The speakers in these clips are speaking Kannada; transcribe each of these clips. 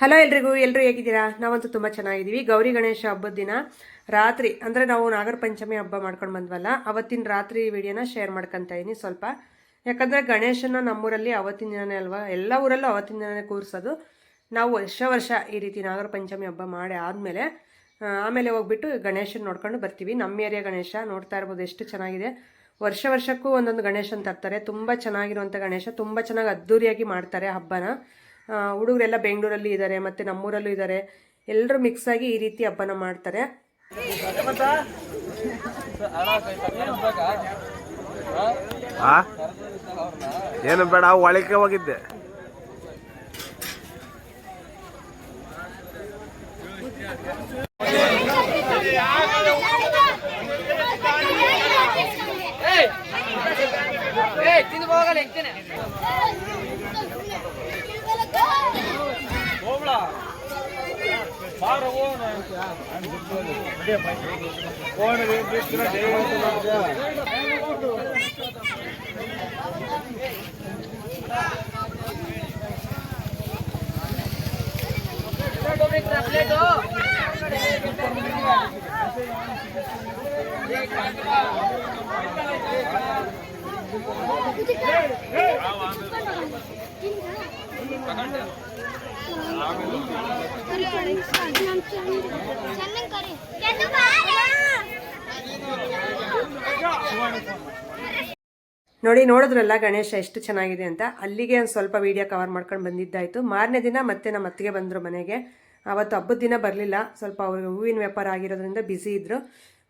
ಹಲೋ ಎಲ್ರಿಗೂ ಎಲ್ಲರೂ ಹೇಗಿದ್ದೀರಾ? ನಾವಂತೂ ತುಂಬ ಚೆನ್ನಾಗಿದ್ದೀವಿ. ಗೌರಿ ಗಣೇಶ ಹಬ್ಬದ ದಿನ ರಾತ್ರಿ, ಅಂದರೆ ನಾವು ನಾಗರ ಪಂಚಮಿ ಹಬ್ಬ ಮಾಡ್ಕೊಂಡು ಬಂದ್ವಲ್ಲ, ಅವತ್ತಿನ ರಾತ್ರಿ ವಿಡಿಯೋನ ಶೇರ್ ಮಾಡ್ಕೊತಾ ಇದ್ದೀನಿ ಸ್ವಲ್ಪ. ಯಾಕಂದರೆ ಗಣೇಶನ ನಮ್ಮೂರಲ್ಲಿ ಅವತ್ತಿನ ದಿನನೇ ಅಲ್ವಾ? ಎಲ್ಲ ಊರಲ್ಲೂ ಅವತ್ತಿನ ದಿನನೇ ಕೂರಿಸೋದು. ನಾವು ವರ್ಷ ವರ್ಷ ಈ ರೀತಿ ನಾಗರ ಪಂಚಮಿ ಹಬ್ಬ ಮಾಡಿ ಆದಮೇಲೆ ಆಮೇಲೆ ಹೋಗ್ಬಿಟ್ಟು ಗಣೇಶನ ನೋಡ್ಕೊಂಡು ಬರ್ತೀವಿ. ನಮ್ಮ ಏರಿಯಾ ಗಣೇಶ ನೋಡ್ತಾ ಇರ್ಬೋದು ಎಷ್ಟು ಚೆನ್ನಾಗಿದೆ. ವರ್ಷ ವರ್ಷಕ್ಕೂ ಒಂದೊಂದು ಗಣೇಶನ ತರ್ತಾರೆ. ತುಂಬ ಚೆನ್ನಾಗಿರುವಂಥ ಗಣೇಶ, ತುಂಬ ಚೆನ್ನಾಗಿ ಅದ್ಧೂರಿಯಾಗಿ ಮಾಡ್ತಾರೆ ಹಬ್ಬನ. ಹುಡುಗರೆಲ್ಲ ಬೆಂಗಳೂರಲ್ಲಿ ಇದ್ದಾರೆ ಮತ್ತು ನಮ್ಮೂರಲ್ಲೂ ಇದ್ದಾರೆ ಎಲ್ಲರೂ ಮಿಕ್ಸ್ ಆಗಿ ಈ ರೀತಿ ಹಬ್ಬನ ಮಾಡ್ತಾರೆ. ಏನು ಬೇಡ ಒಳಕ್ಕೆ ಹೋಗಿದ್ದೆ. ಕರಿ ಕೆಂದು ಬಾರ ನೋಡಿ, ನೋಡಿದ್ರಲ್ಲ ಗಣೇಶ ಎಷ್ಟು ಚೆನ್ನಾಗಿದೆ ಅಂತ. ಅಲ್ಲಿಗೆ ಒಂದು ಸ್ವಲ್ಪ ವಿಡಿಯೋ ಕವರ್ ಮಾಡ್ಕೊಂಡು ಬಂದಿದ್ದಾಯಿತು. ಮಾರನೇ ದಿನ ಮತ್ತೆ ನಮ್ಮ ಅತ್ತಿಗೆ ಬಂದರು ಮನೆಗೆ. ಅವತ್ತು ಹಬ್ಬದ ದಿನ ಬರಲಿಲ್ಲ. ಸ್ವಲ್ಪ ಅವ್ರಿಗೆ ಹೂವಿನ ವ್ಯಾಪಾರ ಆಗಿರೋದ್ರಿಂದ ಬ್ಯುಸಿ ಇದ್ದರು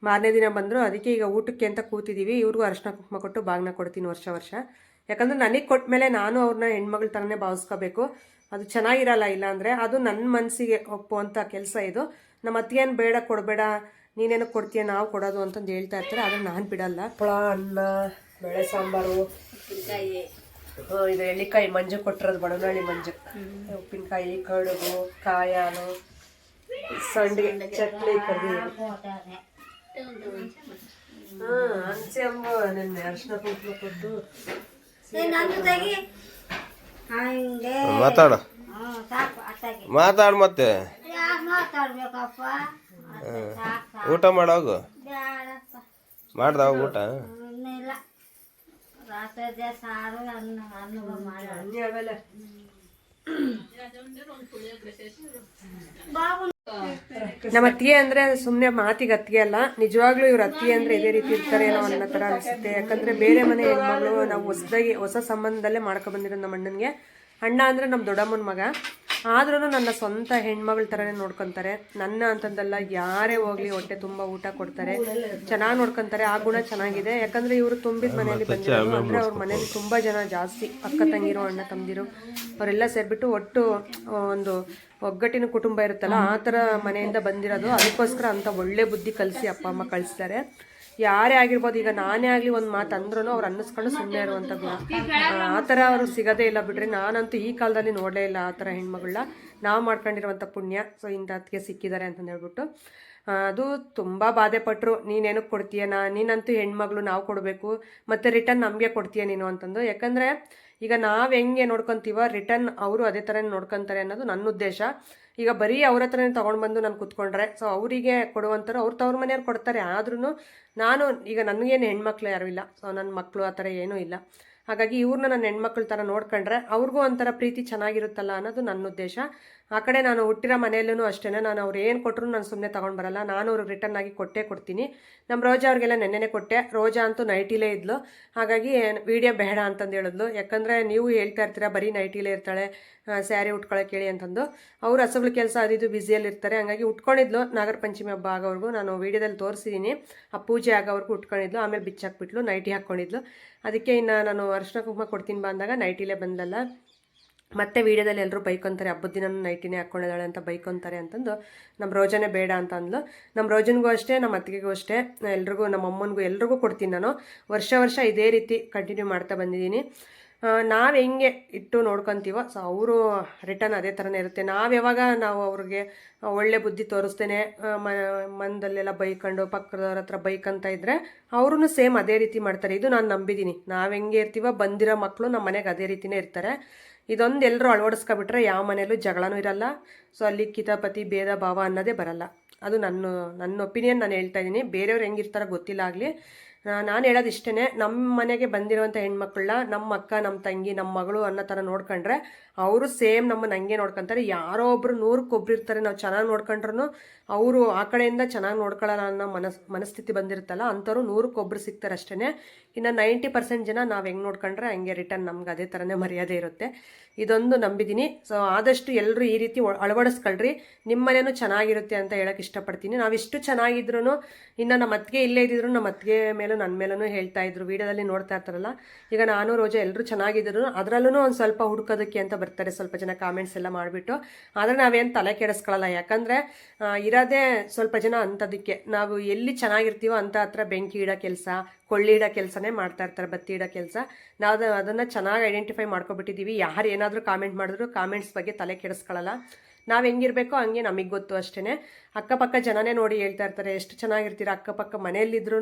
ಮಾರನೇ ದಿನ ಬಂದರು ಅದಕ್ಕೆ ಈಗ ಊಟಕ್ಕೆ ಅಂತ ಕೂತಿದ್ದೀವಿ ಇವ್ರಿಗೂ ಅರಶಿನ ಕುಂಕುಮ ಕೊಟ್ಟು ಬಾಗ್ನ ಕೊಡ್ತೀನಿ ವರ್ಷ ವರ್ಷ. ಯಾಕಂದ್ರೆ ನನಗೆ ಕೊಟ್ಟ ಮೇಲೆ ನಾನು ಅವ್ರನ್ನ ಹೆಣ್ಮಗಳ ಥರನೇ ಭಾವಿಸ್ಕೋಬೇಕು. ಅದು ಚೆನ್ನಾಗಿರಲ್ಲ ಇಲ್ಲಾಂದರೆ ಅದು ನನ್ನ ಮನಸ್ಸಿಗೆ ಒಪ್ಪುವಂಥ ಕೆಲಸ ಇದು. ನಮ್ಮ ಅತ್ತಿಗೇನು ಬೇಡ ಕೊಡಬೇಡ ನೀನೇನು ಕೊಡ್ತೀಯ ನಾವು ಕೊಡೋದು ಅಂತಂದು ಹೇಳ್ತಾ ಇರ್ತಾರೆ. ಆದರೆ ನಾನು ಬಿಡಲ್ಲ. ಹಪ್ಪಳ ಅನ್ನ ಬೇಳೆ ಸಾಂಬಾರು ಇದು ಎಳ್ಳಿಕಾಯಿ ಮಂಜು ಕೊಟ್ಟಿರೋದು ಬಡವನಹಳ್ಳಿ ಮಂಜು. ಉಪ್ಪಿನಕಾಯಿ ಕಡುಬು ಕಾಯಿ ಹಾಲು ಸಂಡಿಗೆ ಚಟ್ನಿ ಕರ್ದಿದ್ದೀನಿ ಹಾ ಹಂಚೆ ಅಂಬ ನೆನ್ನೆ ಅರ್ಶಿನ ಕುಂಕುಮ ಕೊಟ್ಟು ಹಂಗೆ ಮಾತಾಡು. ಹ್ಞೂ ಸಾಕು ಅಷ್ಟಾಗಿ ಮಾತಾಡು ಮತ್ತೆ. ಯಾರು ಮಾತಾಡ್ಬೇಕಪ್ಪ ಸಾಕು ಊಟ ಮಾಡೋಗು ಬೇಡಪ್ಪ ಮಾಡ್ದ ಊಟ ಇನ್ನಿಲ್ಲ ರಾತ್ರಿ ಸಾರು ಅನ್ನ ಅನ್ನ ಮಾಡಿ ಹಂಗೆ ಆಮೇಲೆ ಬಾಬು ನಮ್ಮ ಅತ್ತಿಗೆ ಅಂದ್ರೆ ಸುಮ್ಮನೆ ಮಾತಿಗೆ ಅತ್ತಿಗೆ ಅಲ್ಲ ನಿಜವಾಗ್ಲೂ ಇವ್ರ ಅತ್ತಿಗೆ ಅಂದ್ರೆ ಇದೇ ರೀತಿ ಇರ್ತಾರೆ ಏನೋ ಅನ್ನೋ ತರ ಅನಿಸುತ್ತೆ. ಯಾಕಂದ್ರೆ ಬೇರೆ ಮನೆ ಹೆಣ್ಮಗಳು ನಾವು ಹೊಸದಾಗಿ ಹೊಸ ಸಂಬಂಧದಲ್ಲೇ ಮಾಡ್ಕೊ ಬಂದಿರೋ ನಮ್ಮ ಅಣ್ಣನಿಗೆ. ಅಣ್ಣ ಅಂದ್ರೆ ನಮ್ಮ ದೊಡ್ಡಮ್ಮನ ಮಗ. ಆದ್ರೂ ನನ್ನ ಸ್ವಂತ ಹೆಣ್ಮಗಳ ಥರನೇ ನೋಡ್ಕೊಂತಾರೆ. ನನ್ನ ಅಂತಂದಲ್ಲ ಯಾರೇ ಹೋಗ್ಲಿ ಹೊಟ್ಟೆ ತುಂಬಾ ಊಟ ಕೊಡ್ತಾರೆ. ಚೆನ್ನಾಗಿ ನೋಡ್ಕೊಂತಾರೆ. ಆ ಗುಣ ಚೆನ್ನಾಗಿದೆ. ಯಾಕಂದ್ರೆ ಇವರು ತುಂಬಿದ ಮನೆಯಲ್ಲಿ ಬಂದಿರೋದು ಅಂದ್ರೆ ಅವ್ರ ಮನೇಲಿ ತುಂಬಾ ಜನ ಜಾಸ್ತಿ ಅಕ್ಕ ತಂಗಿರೋ ಅಣ್ಣ ತಂದಿರು ಅವರೆಲ್ಲ ಸೇರ್ಬಿಟ್ಟು ಒಟ್ಟು ಒಂದು ಒಗ್ಗಟ್ಟಿನ ಕುಟುಂಬ ಇರುತ್ತಲ್ಲ ಆ ಥರ ಮನೆಯಿಂದ ಬಂದಿರೋದು. ಅದಕ್ಕೋಸ್ಕರ ಅಂತ ಒಳ್ಳೆ ಬುದ್ಧಿ ಕಲಿಸಿ ಅಪ್ಪ ಅಮ್ಮ ಕಳಿಸ್ತಾರೆ. ಯಾರೇ ಆಗಿರ್ಬೋದು ಈಗ ನಾನೇ ಆಗಲಿ ಒಂದು ಮಾತು ಅಂದ್ರೂ ಅವ್ರು ಅನ್ನಿಸ್ಕೊಂಡು ಸುಮ್ಮನೆ ಇರುವಂಥ ಗುಣ ಆ, ಥರ ಅವರು ಸಿಗೋದೇ ಇಲ್ಲ ಬಿಡ್ರಿ. ನಾನಂತೂ ಈ ಕಾಲದಲ್ಲಿ ನೋಡಲೇ ಇಲ್ಲ ಆ ಥರ ಹೆಣ್ಮಗಳನ್ನ ನಾವು ಮಾಡ್ಕೊಂಡಿರುವಂಥ ಪುಣ್ಯ. ಸೊ ಇಂಥ ಅದಕ್ಕೆ ಸಿಕ್ಕಿದ್ದಾರೆ ಅಂತಂದು ಹೇಳ್ಬಿಟ್ಟು. ಅದು ತುಂಬ ಬಾಧೆ ಪಟ್ಟರು ನೀನೇನಕ್ಕೆ ಕೊಡ್ತೀಯ ನಾ ನೀನಂತೂ ಹೆಣ್ಮಗಳು ನಾವು ಕೊಡಬೇಕು. ಮತ್ತು ರಿಟರ್ನ್ ನಮಗೆ ಕೊಡ್ತೀಯ ನೀನು ಅಂತಂದು. ಯಾಕಂದರೆ ಈಗ ನಾವು ಹೆಂಗೆ ನೋಡ್ಕೊತೀವೋ ರಿಟರ್ನ್ ಅವರು ಅದೇ ಥರ ನೋಡ್ಕೊತಾರೆ ಅನ್ನೋದು ನನ್ನ ಉದ್ದೇಶ. ಈಗ ಬರೀ ಅವ್ರ ಹತ್ರನೇ ತೊಗೊಂಡು ಬಂದು ನಾನು ಕುತ್ಕೊಂಡ್ರೆ ಸೊ ಅವರಿಗೆ ಕೊಡುವಂಥವ್ರು ಅವ್ರು ತವ್ರ ಮನೆಯವ್ರು ಕೊಡ್ತಾರೆ. ಆದ್ರೂ ನಾನು ಈಗ ನನಗೇನು ಹೆಣ್ಮಕ್ಳು ಯಾರು ಇಲ್ಲ ಸೊ ನನ್ನ ಮಕ್ಕಳು ಆ ಥರ ಏನೂ ಇಲ್ಲ. ಹಾಗಾಗಿ ಇವ್ರನ್ನ ನನ್ನ ಹೆಣ್ಮಕ್ಳ ಥರ ನೋಡ್ಕೊಂಡ್ರೆ ಅವ್ರಿಗೂ ಒಂಥರ ಪ್ರೀತಿ ಚೆನ್ನಾಗಿರುತ್ತಲ್ಲ ಅನ್ನೋದು ನನ್ನ ಉದ್ದೇಶ. ಆ ಕಡೆ ನಾನು ಹುಟ್ಟಿರೋ ಮನೆಯಲ್ಲೂ ಅಷ್ಟೇ ನಾನು ಅವ್ರು ಏನು ಕೊಟ್ಟರು ನಾನು ಸುಮ್ಮನೆ ತೊಗೊಂಡು ಬರಲ್ಲ. ನಾನು ಅವ್ರಿಗೆ ರಿಟರ್ನ್ ಆಗಿ ಕೊಟ್ಟೇ ಕೊಡ್ತೀನಿ. ನಮ್ಮ ರೋಜಾ ಅವ್ರಿಗೆಲ್ಲ ನೆನ್ನೆನೆ ಕೊಟ್ಟೆ. ರೋಜಾ ಅಂತೂ ನೈಟಿಲೇ ಇದ್ಲು. ಹಾಗಾಗಿ ವಿಡಿಯೋ ಬೇಡ ಅಂತಂದು ಹೇಳಿದ್ಲು. ಯಾಕಂದರೆ ನೀವು ಹೇಳ್ತಾ ಇರ್ತೀರಾ, ಬರೀ ನೈಟಿಲೇ ಇರ್ತಾಳೆ ಸ್ಯಾರಿ ಉಟ್ಕೊಳ್ಳೋಕೆ ಹೇಳಿ ಅಂತಂದು. ಅವ್ರು ಹಸುಗಳ ಕೆಲಸ ಅದು ಇದು ಇರ್ತಾರೆ. ಹಾಗಾಗಿ ಉಟ್ಕೊಂಡಿದ್ಲು. ನಾಗರ ಪಂಚಮಿ ಹಬ್ಬ ಆಗೋವರೆಗೂ ನಾನು ವೀಡಿಯೋದಲ್ಲಿ ತೋರಿಸಿದ್ದೀನಿ ಆ ಪೂಜೆ ಆಗೋವರೆಗೂ ಉಟ್ಕೊಂಡಿದ್ಲು. ಆಮೇಲೆ ಬಿಚ್ಚಾಕ್ಬಿಟ್ಲು ನೈಟಿ ಹಾಕ್ಕೊಂಡಿದ್ಲು ಅದಕ್ಕೆ ಇನ್ನು ನಾನು ಅರ್ಶಿನ ಕುಂಕುಮ ಕೊಡ್ತೀನಿ ಬಂದಾಗ ನೈಟಿಲೇ ಬಂದಲ್ಲ ಮತ್ತೆ ವೀಡಿಯೋದಲ್ಲಿ ಎಲ್ಲರೂ ಬೈಕೊಂತಾರೆ ಹಬ್ಬದ ದಿನ ನೈಟಿನೇ ಹಾಕ್ಕೊಂಡಿದ್ದಾಳೆ ಅಂತ ಬೈಕೊಂತಾರೆ ಅಂತಂದು ನಮ್ಮ ರೋಜನೆ ಬೇಡ ಅಂತ ಅಂದ್ಲು. ನಮ್ಮ ರೋಜನ್ಗೂ ಅಷ್ಟೇ ನಮ್ಮ ಅತ್ತಿಗೆಗೂ ಅಷ್ಟೇ, ಎಲ್ರಿಗೂ ನಮ್ಮ ಅಮ್ಮನಿಗೂ ಎಲ್ರಿಗೂ ಕೊಡ್ತೀನಿ ನಾನು. ವರ್ಷ ವರ್ಷ ಇದೇ ರೀತಿ ಕಂಟಿನ್ಯೂ ಮಾಡ್ತಾ ಬಂದಿದ್ದೀನಿ. ನಾವು ಹೆಂಗೆ ಇಟ್ಟು ನೋಡ್ಕೊತೀವೋ, ಸೊ ಅವರು ರಿಟರ್ನ್ ಅದೇ ಥರನೇ ಇರುತ್ತೆ. ನಾವು ಯಾವಾಗ ನಾವು ಅವ್ರಿಗೆ ಒಳ್ಳೆ ಬುದ್ಧಿ ತೋರಿಸ್ತೇನೆ ಮನದಲ್ಲೆಲ್ಲ ಬೈಕೊಂಡು, ಪಕ್ಕದವ್ರ ಹತ್ರ ಬೈಕಂತ ಇದ್ದರೆ ಅವ್ರೂ ಸೇಮ್ ಅದೇ ರೀತಿ ಮಾಡ್ತಾರೆ. ಇದು ನಾನು ನಂಬಿದ್ದೀನಿ ನಾವು ಹೆಂಗೆ ಇರ್ತೀವೋ, ಬಂದಿರೋ ಮಕ್ಕಳು ನಮ್ಮ ಮನೆಗೆ ಅದೇ ರೀತಿನೇ ಇರ್ತಾರೆ. ಇದೊಂದು ಎಲ್ಲರೂ ಅಳವಡಿಸ್ಕೊಬಿಟ್ರೆ ಯಾವ ಮನೇಲೂ ಜಗಳನೂ ಇರಲ್ಲ. ಸೊ ಅಲ್ಲಿ ಕಿತಾಪತಿ, ಭೇದ, ಭಾವ ಅನ್ನೋದೇ ಬರಲ್ಲ. ಅದು ನನ್ನ ನನ್ನ ಒಪಿನಿಯನ್ ನಾನು ಹೇಳ್ತಾ ಇದ್ದೀನಿ ಬೇರೆಯವ್ರು ಹೆಂಗಿರ್ತಾರೋ ಗೊತ್ತಿಲ್ಲ ಆಗಲಿ. ನಾನು ಹೇಳೋದು ಇಷ್ಟೇ ನಮ್ಮ ಮನೆಗೆ ಬಂದಿರುವಂಥ ಹೆಣ್ಮಕ್ಳನ್ನ ನಮ್ಮ ಅಕ್ಕ ನಮ್ಮ ತಂಗಿ ನಮ್ಮ ಮಗಳು ಅನ್ನೋ ಥರ ನೋಡ್ಕೊಂಡ್ರೆ ಅವರು ಸೇಮ್ ನಮ್ಮನ್ನ ಹಂಗೆ ನೋಡ್ಕೊಂತಾರೆ. ಯಾರೋ ಒಬ್ಬರು ನೂರಕ್ಕೆ ಒಬ್ರು ಇರ್ತಾರೆ, ನಾವು ಚೆನ್ನಾಗಿ ನೋಡ್ಕೊಂಡ್ರು ಅವರು ಆ ಕಡೆಯಿಂದ ಚೆನ್ನಾಗಿ ನೋಡ್ಕೊಳ್ಳೋಣ ಅನ್ನೋ ಮನಸ್, ಮನಸ್ಥಿತಿ ಬಂದಿರುತ್ತಲ್ಲ, ಅಂಥವ್ರು ಒಬ್ಬರು ಸಿಗ್ತಾರೆ ಅಷ್ಟೇ ಇನ್ನು ನೈಂಟಿ ಪರ್ಸೆಂಟ್ ಜನ ನಾವು ಹೆಂಗೆ ನೋಡ್ಕೊಂಡ್ರೆ ಹಂಗೆ ರಿಟರ್ನ್ ನಮ್ಗೆ ಅದೇ ಥರನೇ ಮರ್ಯಾದೆ ಇರುತ್ತೆ. ಇದೊಂದು ನಂಬಿದ್ದೀನಿ ಸೊ, ಆದಷ್ಟು ಎಲ್ಲರೂ ಈ ರೀತಿ ಅಳವಡಿಸ್ಕೊಳ್ರಿ. ನಿಮ್ಮ ಮನೇನೂ ಚೆನ್ನಾಗಿರುತ್ತೆ ಅಂತ ಹೇಳಕ್ಕೆ ಇಷ್ಟಪಡ್ತೀನಿ. ನಾವಿಷ್ಟು ಚೆನ್ನಾಗಿದ್ರು ಇನ್ನು ನಮ್ಮ ಅತ್ತಿಗೆ ಇಲ್ಲೇ ಇದ್ದಿದ್ರು ನಮ್ಮ ಅತ್ತಿಗೆ ಮೇಲೂ ನನ್ನ ಮೇಲೂ ಹೇಳ್ತಾ ಇದ್ರು. ವಿಡಿಯೋದಲ್ಲಿ ನೋಡ್ತಾ ಇರ್ತಾರಲ್ಲ, ಈಗ ನಾನು, ರೋಜ ಎಲ್ಲರೂ ಚೆನ್ನಾಗಿದ್ರು ಅದರಲ್ಲೂ ಒಂದು ಸ್ವಲ್ಪ ಹುಡುಕೋದಕ್ಕೆ ಅಂತ ಬರ್ತಾರೆ. ಸ್ವಲ್ಪ ಜನ ಕಾಮೆಂಟ್ಸ್ ಎಲ್ಲ ಮಾಡಿಬಿಟ್ಟು. ಆದರೆ ನಾವೇನು ತಲೆ ಕೆಡಿಸ್ಕೊಳ್ಳಲ್ಲ ಯಾಕಂದರೆ ಇರೋದೇ ಸ್ವಲ್ಪ ಜನ ಅಂಥದಕ್ಕೆ ನಾವು ಎಲ್ಲಿ ಚೆನ್ನಾಗಿರ್ತೀವೋ ಅಂಥ ಹತ್ರ ಬೆಂಕಿ ಇಡೋ ಕೆಲಸ, ಕೊಳ್ಳಿ ಇಡೋ ಕೆಲಸನೇ ಮಾಡ್ತಾ ಇರ್ತಾರೆ. ಬತ್ತಿ ಇಡೋ ಕೆಲಸ. ನಾವು ಅದು- ಅದನ್ನು ಚೆನ್ನಾಗಿ ಐಡೆಂಟಿಫೈ ಮಾಡ್ಕೊಬಿಟ್ಟಿದ್ದೀವಿ. ಯಾರು ಏನಾದರೂ ಕಾಮೆಂಟ್ ಮಾಡಿದ್ರು ಕಾಮೆಂಟ್ಸ್ ಬಗ್ಗೆ ತಲೆ ಕೆಡಿಸ್ಕೊಳ್ಳಲ್ಲ ನಾವು ಹೆಂಗಿರ್ಬೇಕೋ ಹಂಗೆ ನಮಗೆ ಗೊತ್ತು ಅಷ್ಟೇ ಅಕ್ಕಪಕ್ಕ ಜನನೇ ನೋಡಿ ಹೇಳ್ತಾ ಇರ್ತಾರೆ, ಎಷ್ಟು ಚೆನ್ನಾಗಿರ್ತೀರ ಅಕ್ಕಪಕ್ಕ ಮನೆಯಲ್ಲಿದ್ರೂ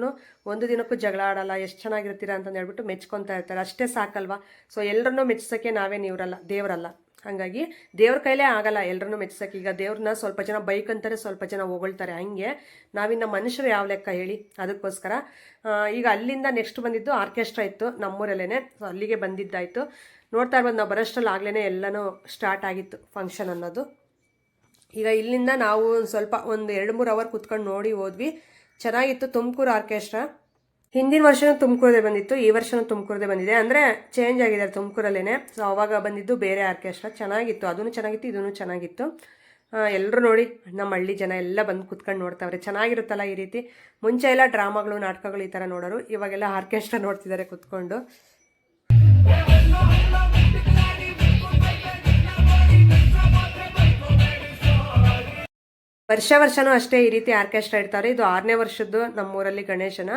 ಒಂದು ದಿನಕ್ಕೂ ಜಗಳ ಆಡಲ್ಲ, ಎಷ್ಟು ಚೆನ್ನಾಗಿರ್ತೀರ? ಅಂತ ಹೇಳ್ಬಿಟ್ಟು ಮೆಚ್ಕೊತಾ ಇರ್ತಾರೆ. ಅಷ್ಟೇ ಸಾಕಲ್ವಾ? ಸೊ ಎಲ್ಲರನ್ನೂ ಮೆಚ್ಚಿಸೋಕ್ಕೆ ನಾವೇ ನೀವರಲ್ಲ, ದೇವರಲ್ಲ. ಹಾಗಾಗಿ ದೇವ್ರ ಕೈಲೇ ಆಗಲ್ಲ ಎಲ್ಲರನ್ನೂ ಮೆಚ್ಚಿಸೋಕೆ ಈಗ ದೇವ್ರನ್ನ ಸ್ವಲ್ಪ ಜನ ಬೈಕ್ ಅಂತಾರೆ ಸ್ವಲ್ಪ ಜನ ಹೊಗಳ್ತಾರೆ. ಹಂಗೆ ನಾವಿನ್ನ ಮನುಷ್ಯರು ಯಾವ ಲೆಕ್ಕ ಹೇಳಿ? ಅದಕ್ಕೋಸ್ಕರ ಈಗ ಅಲ್ಲಿಂದ ನೆಕ್ಸ್ಟ್ ಬಂದಿದ್ದು ಆರ್ಕೆಸ್ಟ್ರಾ ಇತ್ತು ನಮ್ಮೂರಲ್ಲೇ ಸೊ ಅಲ್ಲಿಗೆ ಬಂದಿದ್ದಾಯಿತು. ನೋಡ್ತಾ ಇರ್ಬೋದು, ನಾವು ಬರೋಷ್ಟರಲ್ಲಿ ಆಗಲೇ ಎಲ್ಲನೂ ಸ್ಟಾರ್ಟ್ ಆಗಿತ್ತು ಫಂಕ್ಷನ್ ಅನ್ನೋದು. ಈಗ ಇಲ್ಲಿಂದ ನಾವು ಒಂದು ಸ್ವಲ್ಪ ಒಂದು ಎರಡು ಮೂರು ಅವರ್ ಕುತ್ಕೊಂಡು ನೋಡಿ ಹೋದ್ವಿ. ಚೆನ್ನಾಗಿತ್ತು ತುಮಕೂರು ಆರ್ಕೆಸ್ಟ್ರಾ ಹಿಂದಿನ ವರ್ಷನೂ ತುಮಕೂರದೇ ಬಂದಿತ್ತು, ಈ ವರ್ಷನೂ ತುಮಕೂರದೇ ಬಂದಿದೆ. ಅಂದರೆ ಚೇಂಜ್ ಆಗಿದೆ ತುಮಕೂರಲ್ಲೇ ಸೊ ಅವಾಗ ಬಂದಿದ್ದು ಬೇರೆ ಆರ್ಕೆಸ್ಟ್ರಾ ಚೆನ್ನಾಗಿತ್ತು ಅದೂ ಚೆನ್ನಾಗಿತ್ತು ಇದೂ ಚೆನ್ನಾಗಿತ್ತು. ಎಲ್ಲರೂ ನೋಡಿ, ನಮ್ಮ ಹಳ್ಳಿ ಜನ ಎಲ್ಲ ಬಂದು ಕುತ್ಕೊಂಡು ನೋಡ್ತಾವ್ರೆ. ಚೆನ್ನಾಗಿರುತ್ತಲ್ಲ ಈ ರೀತಿ. ಮುಂಚೆ ಎಲ್ಲ ಡ್ರಾಮಾಗಳು, ನಾಟಕಗಳು ಈ ಥರ ನೋಡೋರು. ಇವಾಗೆಲ್ಲ ಆರ್ಕೆಸ್ಟ್ರಾ ನೋಡ್ತಿದ್ದಾರೆ ಕುತ್ಕೊಂಡು. ವರ್ಷ ವರ್ಷನೂ ಅಷ್ಟೇ ಈ ರೀತಿ ಆರ್ಕೆಸ್ಟ್ರಾ ಇಡ್ತಾರೆ. ಇದು ಆರನೇ ವರ್ಷದ್ದು ನಮ್ಮೂರಲ್ಲಿ ಗಣೇಶನ.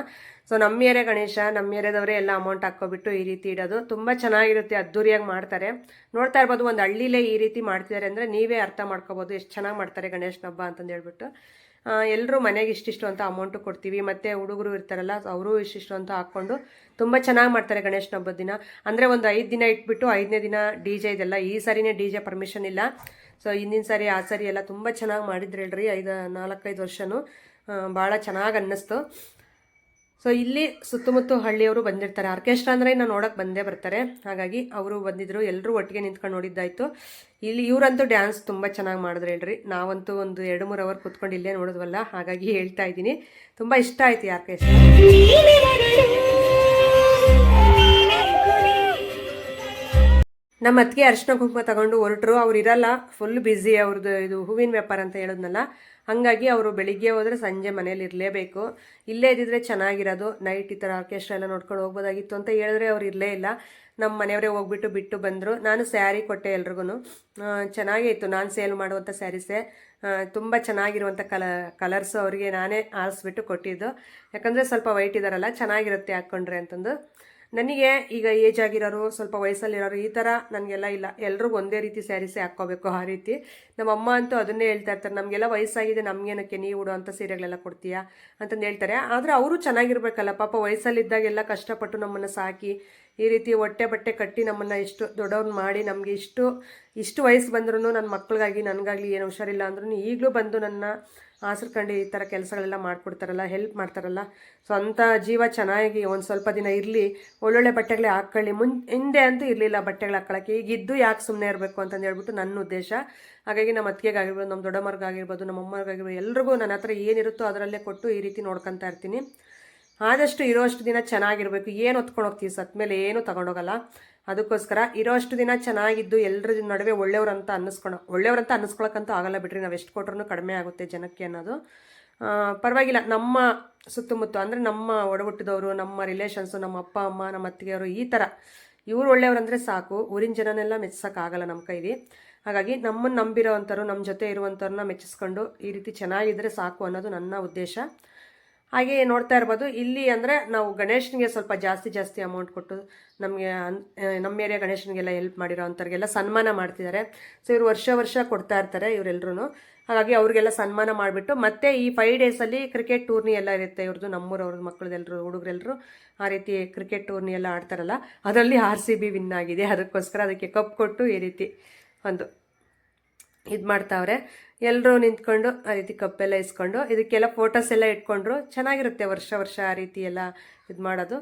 ಸೊ ನಮ್ಮ ಏರಿಯಾ ಗಣೇಶ ನಮ್ಮ ಏರಿಯಾದವರೇ ಎಲ್ಲ ಅಮೌಂಟ್ ಹಾಕೋಬಿಟ್ಟು ಈ ರೀತಿ ಇಡೋದು. ತುಂಬ ಚೆನ್ನಾಗಿರುತ್ತೆ ಅದ್ದೂರಿಯಾಗಿ ಮಾಡ್ತಾರೆ. ನೋಡ್ತಾ ಇರ್ಬೋದು, ಒಂದು ಹಳ್ಳಿಲೇ ಈ ರೀತಿ ಮಾಡ್ತಿದ್ದಾರೆ ಅಂದರೆ ನೀವೇ ಅರ್ಥ ಮಾಡ್ಕೋಬೋದು ಎಷ್ಟು ಚೆನ್ನಾಗಿ ಮಾಡ್ತಾರೆ ಗಣೇಶನ ಹಬ್ಬ ಅಂತಂದು ಹೇಳ್ಬಿಟ್ಟು. ಎಲ್ಲರೂ ಮನೆಗೆ ಇಷ್ಟಿಷ್ಟು ಅಂತ ಅಮೌಂಟು ಕೊಡ್ತೀವಿ. ಮತ್ತು ಹುಡುಗರು ಇರ್ತಾರಲ್ಲ, ಅವರು ಇಷ್ಟಿಷ್ಟು ಅಂತ ಹಾಕ್ಕೊಂಡು ತುಂಬ ಚೆನ್ನಾಗಿ ಮಾಡ್ತಾರೆ ಗಣೇಶನ ಹಬ್ಬದ ದಿನ. ಅಂದರೆ ಒಂದು ಐದು ದಿನ ಇಟ್ಬಿಟ್ಟು, ಐದನೇ ದಿನ ಡಿ ಜೆ ಇದೆಲ್ಲ, ಈ ಸರಿನೇ ಡಿ ಜೆ ಪರ್ಮಿಷನ್ ಇಲ್ಲ. ಸೊ ಹಿಂದಿನ ಸಾರಿ, ಆ ಸಾರಿ ಎಲ್ಲ ತುಂಬ ಚೆನ್ನಾಗಿ ಮಾಡಿದ್ರು ಹೇಳ್ರಿ, ಐದು, ನಾಲ್ಕೈದು ವರ್ಷನೂ ಭಾಳ ಚೆನ್ನಾಗಿ ಅನ್ನಿಸ್ತು. ಸೊ ಇಲ್ಲಿ ಸುತ್ತಮುತ್ತ ಹಳ್ಳಿಯವರು ಬಂದಿರ್ತಾರೆ. ಆರ್ಕೆಸ್ಟ್ರಾ ಅಂದರೆ ಇನ್ನು ನೋಡೋಕೆ ಬಂದೇ ಬರ್ತಾರೆ. ಹಾಗಾಗಿ ಅವರು ಬಂದಿದ್ದರು ಎಲ್ಲರೂ ಒಟ್ಟಿಗೆ ನಿಂತ್ಕೊಂಡು ನೋಡಿದ್ದಾಯಿತು. ಇಲ್ಲಿ ಇವರಂತೂ ಡ್ಯಾನ್ಸ್ ತುಂಬ ಚೆನ್ನಾಗಿ ಮಾಡಿದ್ರು ಹೇಳ್ರಿ. ನಾವಂತೂ ಒಂದು ಎರಡು, ಮೂರು ಅವರ್ ಕುತ್ಕೊಂಡು ಇಲ್ಲೇ ನೋಡಿದ್ವಲ್ಲ, ಹಾಗಾಗಿ ಹೇಳ್ತಾ ಇದ್ದೀನಿ. ತುಂಬ ಇಷ್ಟ ಆಯ್ತು ಈ ಆರ್ಕೆಸ್ಟ್ರಾ ನಮ್ಮ ಅತ್ತಿಗೆ ಅರ್ಶಿನ ಕುಂಕುಮ ತಗೊಂಡು ಹೊರಟರು. ಅವ್ರು ಇರಲ್ಲ ಫುಲ್ ಬ್ಯುಸಿ ಅವ್ರದ್ದು ಇದು ಹೂವಿನ ವ್ಯಾಪಾರ ಅಂತ ಹೇಳಿದ್ನಲ್ಲ, ಹಾಗಾಗಿ ಅವರು ಬೆಳಿಗ್ಗೆ ಹೋದರೆ ಸಂಜೆ ಮನೇಲಿ ಇರಲೇಬೇಕು. ಇಲ್ಲೇ ಇದ್ದಿದ್ರೆ ಚೆನ್ನಾಗಿರೋದು ನೈಟ್ ಈ ಥರ ಆರ್ಕೆಸ್ಟ್ರಾ ಎಲ್ಲ ನೋಡ್ಕೊಂಡು ಹೋಗ್ಬೋದಾಗಿತ್ತು ಅಂತ ಹೇಳಿದ್ರೆ ಅವ್ರು ಇರಲೇ ಇಲ್ಲ. ನಮ್ಮ ಮನೆಯವರೇ ಹೋಗ್ಬಿಟ್ಟು ಬಿಟ್ಟು ಬಂದರು. ನಾನು ಸ್ಯಾರಿ ಕೊಟ್ಟೆ ಎಲ್ರಿಗೂ ಚೆನ್ನಾಗೇ ಇತ್ತು ನಾನು ಸೇಲ್ ಮಾಡುವಂಥ ಸ್ಯಾರೀಸೇ ತುಂಬ ಚೆನ್ನಾಗಿರುವಂಥ ಕಲ ಕಲರ್ಸು ಅವರಿಗೆ ನಾನೇ ಆರಿಸ್ಬಿಟ್ಟು ಕೊಟ್ಟಿದ್ದು. ಯಾಕಂದರೆ ಸ್ವಲ್ಪ ವೈಟ್ ಇದ್ದಾರಲ್ಲ ಚೆನ್ನಾಗಿರುತ್ತೆ ಹಾಕ್ಕೊಂಡ್ರೆ ಅಂತಂದು. ನನಗೆ ಈಗ ಏಜ್ ಆಗಿರೋರು, ಸ್ವಲ್ಪ ವಯಸ್ಸಲ್ಲಿರೋರು ಈ ಥರ ನನಗೆಲ್ಲ ಇಲ್ಲ. ಎಲ್ರಿಗೂ ಒಂದೇ ರೀತಿ ಸ್ಯಾರೀಸೇ ಹಾಕ್ಕೋಬೇಕು ಆ ರೀತಿ. ನಮ್ಮ ಅಮ್ಮ ಅಂತೂ ಅದನ್ನೇ ಹೇಳ್ತಾ ಇರ್ತಾರೆ, ನಮಗೆಲ್ಲ ವಯಸ್ಸಾಗಿದೆ, ನಮಗೇನಕ್ಕೆ ನೀವು ಉಡೋ ಅಂಥ ಸೀರೆಗಳೆಲ್ಲ ಕೊಡ್ತೀಯಾ? ಅಂತಂದು ಹೇಳ್ತಾರೆ. ಆದರೆ ಅವರು ಚೆನ್ನಾಗಿರ್ಬೇಕಲ್ಲ, ಪಾಪ ವಯಸ್ಸಲ್ಲಿದ್ದಾಗೆಲ್ಲ ಕಷ್ಟಪಟ್ಟು ನಮ್ಮನ್ನು ಸಾಕಿ, ಈ ರೀತಿ ಹೊಟ್ಟೆ ಬಟ್ಟೆ ಕಟ್ಟಿ ನಮ್ಮನ್ನು ಇಷ್ಟು ದೊಡ್ಡವ್ರನ್ನ ಮಾಡಿ ನಮಗೆ ಇಷ್ಟು ಇಷ್ಟು ವಯಸ್ಸು ಬಂದ್ರೂ ನನ್ನ ಮಕ್ಕಳಿಗಾಗಿ ನನಗಾಗಲಿ ಏನು ಹುಷಾರಿಲ್ಲ ಅಂದ್ರೂ ಈಗಲೂ ಬಂದು ನನ್ನ ಆಸರ್ಕಂಡು ಈ ಥರ ಕೆಲಸಗಳೆಲ್ಲ ಮಾಡಿಕೊಡ್ತಾರಲ್ಲ ಹೆಲ್ಪ್ ಮಾಡ್ತಾರಲ್ಲ. ಸೊ ಅಂಥ ಜೀವ ಚೆನ್ನಾಗಿ ಒಂದು ಸ್ವಲ್ಪ ದಿನ ಇರಲಿ, ಒಳ್ಳೊಳ್ಳೆ ಬಟ್ಟೆಗಳೇ ಹಾಕ್ಕೊಳ್ಳಿ. ಮುನ್, ಹಿಂದೆ ಅಂತೂ ಇರಲಿಲ್ಲ ಬಟ್ಟೆಗಳು ಹಾಕ್ಕೊಳ್ಳೋಕ್ಕೆ ಈಗ ಇದ್ದು ಯಾಕೆ ಸುಮ್ಮನೆ ಇರಬೇಕು ಅಂತಂದು ಹೇಳ್ಬಿಟ್ಟು ನನ್ನ ಉದ್ದೇಶ. ಹಾಗಾಗಿ ನಮ್ಮ ಅತ್ತಿಗೆಗಾಗಿರ್ಬೋದು, ನಮ್ಮ ದೊಡ್ಡಮ್ಮರ್ಗಾಗಿರ್ಬೋದು, ನಮ್ಮ ಅಮ್ಮರ್ಗಾಗಿರ್ಬೋದು, ಎಲ್ರಿಗೂ ನನ್ನ ಹತ್ರ ಏನಿರುತ್ತೋ ಅದರಲ್ಲೇ ಕೊಟ್ಟು ಈ ರೀತಿ ನೋಡ್ಕೊತಾ ಇರ್ತೀನಿ. ಆದಷ್ಟು ಇರೋಷ್ಟು ದಿನ ಚೆನ್ನಾಗಿರ್ಬೇಕು. ಏನು ಹೊತ್ಕೊಂಡು ಹೋಗ್ತೀವಿ ಸತ್ ಮೇಲೆ ಏನು ತಗೊಂಡೋಗಲ್ಲ ಅದಕ್ಕೋಸ್ಕರ ಇರೋ ಅಷ್ಟು ದಿನ ಚೆನ್ನಾಗಿದ್ದು ಎಲ್ಲರ ನಡುವೆ ಒಳ್ಳೆಯವ್ರಂತ ಅನ್ನಿಸ್ಕೊಳೋ ಒಳ್ಳೆಯವ್ರಂತ ಅನ್ನಿಸ್ಕೊಳಕ್ಕಂತೂ ಆಗಲ್ಲ ಬಿಡ್ರಿ. ನಾವು ಎಷ್ಟು ಕೊಟ್ರೂ ಕಡಿಮೆ ಆಗುತ್ತೆ ಜನಕ್ಕೆ ಅನ್ನೋದು. ಪರವಾಗಿಲ್ಲ. ನಮ್ಮ ಸುತ್ತಮುತ್ತ, ಅಂದರೆ ನಮ್ಮ ಒಡಹುಟ್ಟಿದವರು, ನಮ್ಮ ರಿಲೇಷನ್ಸು ನಮ್ಮ ಅಪ್ಪ, ಅಮ್ಮ, ನಮ್ಮ ಅತ್ತಿಗೆಯವರು ಈ ಥರ ಇವ್ರು ಒಳ್ಳೆಯವ್ರಂದರೆ ಸಾಕು. ಊರಿನ ಜನನೆಲ್ಲ ಮೆಚ್ಚಿಸೋಕ್ಕಾಗಲ್ಲ ನಮ್ಮ ಕೈಲಿ. ಹಾಗಾಗಿ ನಮ್ಮನ್ನು ನಂಬಿರೋ ಅಂಥವ್ರು ನಮ್ಮ ಜೊತೆ ಇರುವಂಥವ್ರನ್ನ ಮೆಚ್ಚಿಸ್ಕೊಂಡು ಈ ರೀತಿ ಚೆನ್ನಾಗಿದ್ದರೆ ಸಾಕು ಅನ್ನೋದು ನನ್ನ ಉದ್ದೇಶ. ಹಾಗೆ ನೋಡ್ತಾ ಇರ್ಬೋದು. ಇಲ್ಲಿ ಅಂದರೆ ನಾವು ಗಣೇಶನಿಗೆ ಸ್ವಲ್ಪ ಜಾಸ್ತಿ ಜಾಸ್ತಿ ಅಮೌಂಟ್ ಕೊಟ್ಟು ನಮಗೆ ನಮ್ಮ ಏರಿಯಾ ಗಣೇಶನಿಗೆಲ್ಲ ಹೆಲ್ಪ್ ಮಾಡಿರೋ ಅಂಥವ್ರಿಗೆಲ್ಲ ಸನ್ಮಾನ ಮಾಡ್ತಿದ್ದಾರೆ. ಸೊ ಇವರು ವರ್ಷ ವರ್ಷ ಕೊಡ್ತಾ ಇರ್ತಾರೆ ಇವರೆಲ್ಲರೂ ಹಾಗಾಗಿ ಅವ್ರಿಗೆಲ್ಲ ಸನ್ಮಾನ ಮಾಡಿಬಿಟ್ಟು ಮತ್ತೆ ಈ ಫೈವ್ ಡೇಸಲ್ಲಿ ಕ್ರಿಕೆಟ್ ಟೂರ್ನಿ ಎಲ್ಲ ಇರುತ್ತೆ ಇವ್ರದ್ದು ನಮ್ಮೂರವ್ರ ಮಕ್ಕಳದೆಲ್ಲರೂ ಹುಡುಗರೆಲ್ಲರೂ ಆ ರೀತಿ ಕ್ರಿಕೆಟ್ ಟೂರ್ನಿ ಎಲ್ಲ ಆಡ್ತಾರಲ್ಲ, ಅದರಲ್ಲಿ ಆರ್ ಸಿ ಬಿ ವಿನ್ ಆಗಿದೆ. ಅದಕ್ಕೋಸ್ಕರ ಅದಕ್ಕೆ ಕಪ್ ಕೊಟ್ಟು ಈ ರೀತಿ ಒಂದು ಇದು ಮಾಡ್ತಾವ್ರೆ. ಎಲ್ಲರೂ ನಿಂತ್ಕೊಂಡು ಆ ರೀತಿ ಕಪ್ಪೆಲ್ಲ ಇಸ್ಕೊಂಡು ಇದಕ್ಕೆಲ್ಲ ಫೋಟೋಸ್ ಎಲ್ಲ ಇಟ್ಕೊಂಡ್ರು ಚೆನ್ನಾಗಿರುತ್ತೆ ವರ್ಷ ವರ್ಷ ಆ ರೀತಿ ಎಲ್ಲ ಇದು ಮಾಡೋದು.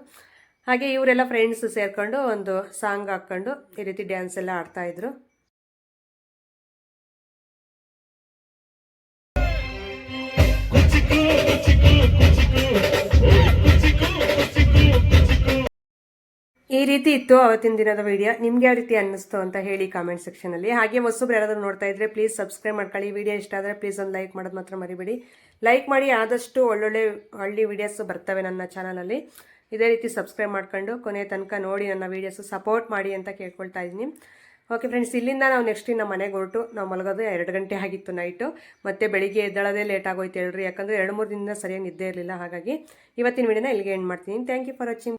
ಹಾಗೆ ಇವರೆಲ್ಲ ಫ್ರೆಂಡ್ಸ್ ಸೇರ್ಕೊಂಡು ಒಂದು ಸಾಂಗ್ ಹಾಕ್ಕೊಂಡು ಈ ರೀತಿ ಡ್ಯಾನ್ಸ್ ಎಲ್ಲ ಆಡ್ತಾಯಿದ್ರು ಈ ರೀತಿ ಇತ್ತು ಅವತ್ತಿನ ದಿನದ ವಿಡಿಯೋ ನಿಮ್ಗೆ ಯಾವ ರೀತಿ ಅನ್ನಿಸ್ತು ಅಂತ ಹೇಳಿ ಕಾಮೆಂಟ್ ಸೆಕ್ಷನಲ್ಲಿ ಹಾಗೆ ಹೊಸಬ್ರು ಯಾರಾದರೂ ನೋಡ್ತಾ ಇದ್ರೆ ಪ್ಲೀಸ್ ಸಬ್ಸ್ಕ್ರೈಬ್ ಮಾಡ್ಕೊಳ್ಳಿ. ವಿಡಿಯೋ ಇಷ್ಟ ಆದ್ರೆ ಪ್ಲೀಸ್ ಒಂದು ಲೈಕ್ ಮಾಡೋದು ಮಾತ್ರ ಮರಿಬೇಡಿ. ಲೈಕ್ ಮಾಡಿ ಆದಷ್ಟು ಒಳ್ಳೊಳ್ಳೆ ಹಳ್ಳಿ ವಿಡಿಯೋಸ್ ಬರ್ತವೆ ನನ್ನ ಚಾನಲಲ್ಲಿ ಇದೇ ರೀತಿ ಸಬ್ಸ್ಕ್ರೈಬ್ ಮಾಡ್ಕೊಂಡು ಕೊನೆ ತನಕ ನೋಡಿ ನನ್ನ ವಿಡಿಯೋಸ್ ಸಪೋರ್ಟ್ ಮಾಡಿ ಅಂತ ಕೇಳ್ಕೊಳ್ತಾ ಇದ್ದೀನಿ. ಓಕೆ ಫ್ರೆಂಡ್ಸ್ ಇಲ್ಲಿಂದ ನಾವು ನೆಕ್ಸ್ಟ್ ನಮ್ಮ ಮನೆಗೆ ಹೊರಟು. ನಾವು ಮಲಗೋದು ಎರಡು ಗಂಟೆ ಆಗಿತ್ತು ನೈಟು ಮತ್ತೆ ಬೆಳಿಗ್ಗೆ ಎದ್ದಳದೇ ಲೇಟ್ ಆಗೋಯ್ತು ಹೇಳ್ರಿ ಯಾಕಂದರೆ ಎರಡು ಮೂರು ದಿನದಿಂದ ಸರಿಯಾಗಿ ನಿದ್ದೆ ಇರಲಿಲ್ಲ. ಹಾಗಾಗಿ ಇವತ್ತಿನ ವಿಡಿಯೋನ ಇಲ್ಲಿಗೆ ಎಂಡ್ ಮಾಡ್ತೀನಿ. Thank you for watching